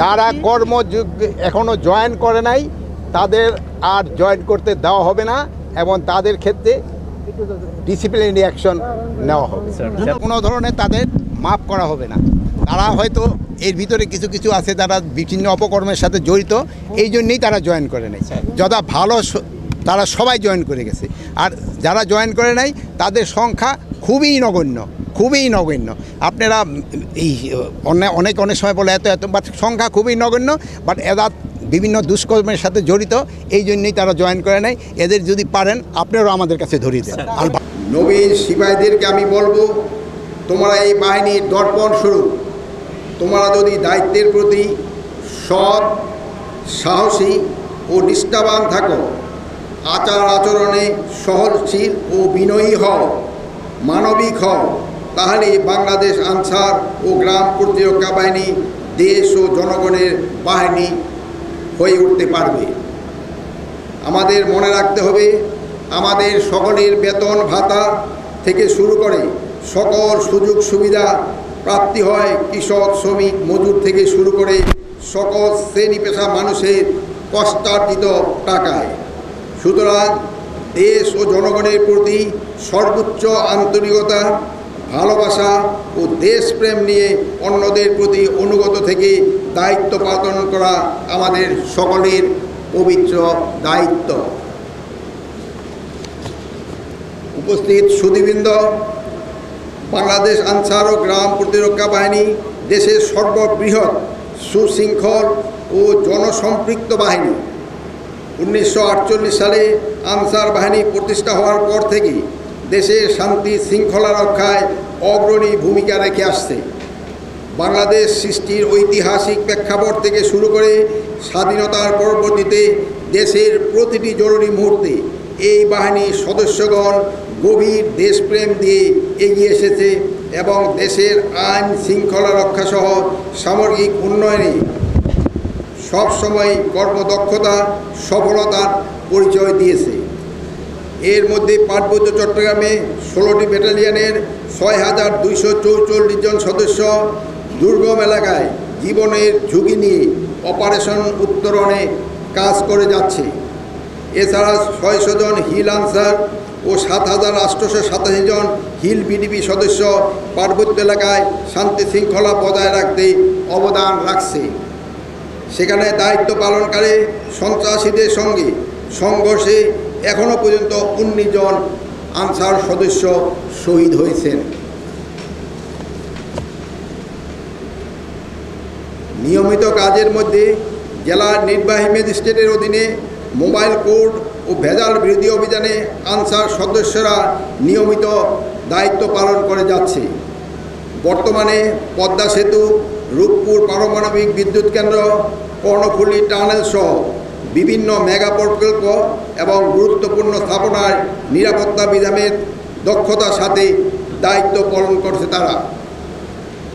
যারা কর্মযোগ এখনও জয়েন করে নাই তাদের আর জয়েন করতে দেওয়া হবে না এবং তাদের ক্ষেত্রে ডিসিপ্লিনারি অ্যাকশন নেওয়া হবে। কোনো ধরনের তাদের মাফ করা হবে না। তারা হয়তো এর ভিতরে কিছু কিছু আছে তারা বিভিন্ন অপকর্মের সাথে জড়িত এই জন্যেই তারা জয়েন করে নাই। যথা ভালো তারা সবাই জয়েন করে গেছে। আর যারা জয়েন করে নাই তাদের সংখ্যা খুবই নগণ্য। খুবই নগণ্য। আপনারা এই অনেক অনেক অনেক সময় বলে এত এত বাট সংখ্যা খুবই নগণ্য বাট এরা বিভিন্ন দুষ্কর্মের সাথে জড়িত এই জন্যই তারা জয়েন করে নাই এদের যদি পারেন আপনারাও আমাদের কাছে ধরিয়ে দেন। আর নবীন সিপাহীদেরকে আমি বলব তোমরা এই বাহিনীর দর্পণ স্বরূপ তোমরা যদি দায়িত্বের প্রতি সৎ সাহসী ও নিষ্ঠাবান থাকো আচার আচরণে সহনশীল ও বিনয়ী হও মানবিক হও তাহলে বাংলাদেশ আনসার ও গ্রাম প্রতিরক্ষা বাহিনী দেশ ও জনগণের বাহিনী হয়ে উঠতে পারবে। আমাদের মনে রাখতে হবে, আমাদের সকলের বেতন ভাতা থেকে শুরু করে সকল সুযোগ সুবিধা প্রাপ্তি হয় কৃষক, শ্রমিক, মজুর থেকে শুরু করে সকল শ্রেণি পেশা মানুষের কষ্টার্জিত টাকায়। সুতরাং দেশ ও জনগণের প্রতি সর্বোচ্চ আন্তরিকতা ভালোবাসা ও দেশপ্রেম নিয়ে অন্যদের প্রতি অনুগত থেকে দায়িত্ব পালন করা আমাদের সকলের পবিত্র দায়িত্ব। উপস্থিত সুদীবৃন্দ বাংলাদেশ আনসার ও গ্রাম প্রতিরক্ষা বাহিনী, দেশের সর্ববৃহৎ সুশৃঙ্খল ও জনসম্পৃক্ত বাহিনী। উনিশশো আটচল্লিশ সালে আনসার বাহিনী প্রতিষ্ঠা হওয়ার পর থেকে দেশের শান্তি শৃঙ্খলা রক্ষায় অগ্রণী ভূমিকা রেখে আসছে। বাংলাদেশ সৃষ্টির ঐতিহাসিক প্রেক্ষাপট থেকে শুরু করে স্বাধীনতার পরবর্তীতে দেশের প্রতিটি জরুরি মুহূর্তে এই বাহিনীর সদস্যগণ গভীর দেশপ্রেম দিয়ে এগিয়ে এসেছে এবং দেশের আইন শৃঙ্খলা রক্ষাসহ সামগ্রিক উন্নয়নে সবসময় কর্মদক্ষতা, সফলতার পরিচয় দিয়েছে। এর মধ্যে পার্বত্য চট্টগ্রামে ষোলোটি ব্যাটালিয়নের ছয় হাজার দুইশো চৌচল্লিশ জন সদস্য দুর্গম এলাকায় জীবনের ঝুঁকি নিয়ে অপারেশন উত্তরণে কাজ করে যাচ্ছে। এছাড়া ছয়শো জন হিল আনসার ও সাত হাজার আটশোশো সাতাশি জন হিল বিডিপি সদস্য পার্বত্য এলাকায় শান্তি শৃঙ্খলা বজায় রাখতে অবদান রাখছে। সেখানে দায়িত্ব পালনকারী সন্ত্রাসীদের সঙ্গে সংঘর্ষে এখনও পর্যন্ত উনিশ জন আনসার সদস্য শহীদ হয়েছেন। নিয়মিত কাজের মধ্যে জেলার নির্বাহী ম্যাজিস্ট্রেটের অধীনে মোবাইল কোর্ট ও ভেজাল বিরোধী অভিযানে আনসার সদস্যরা নিয়মিত দায়িত্ব পালন করে যাচ্ছে। বর্তমানে পদ্মা সেতু, রূপপুর পারমাণবিক বিদ্যুৎ কেন্দ্র, কর্ণফুলী টানেল সহ বিভিন্ন মেগা প্রকল্প এবং গুরুত্বপূর্ণ স্থাপনায় নিরাপত্তা বিধানের দক্ষতার সাথে দায়িত্ব পালন করছে তারা।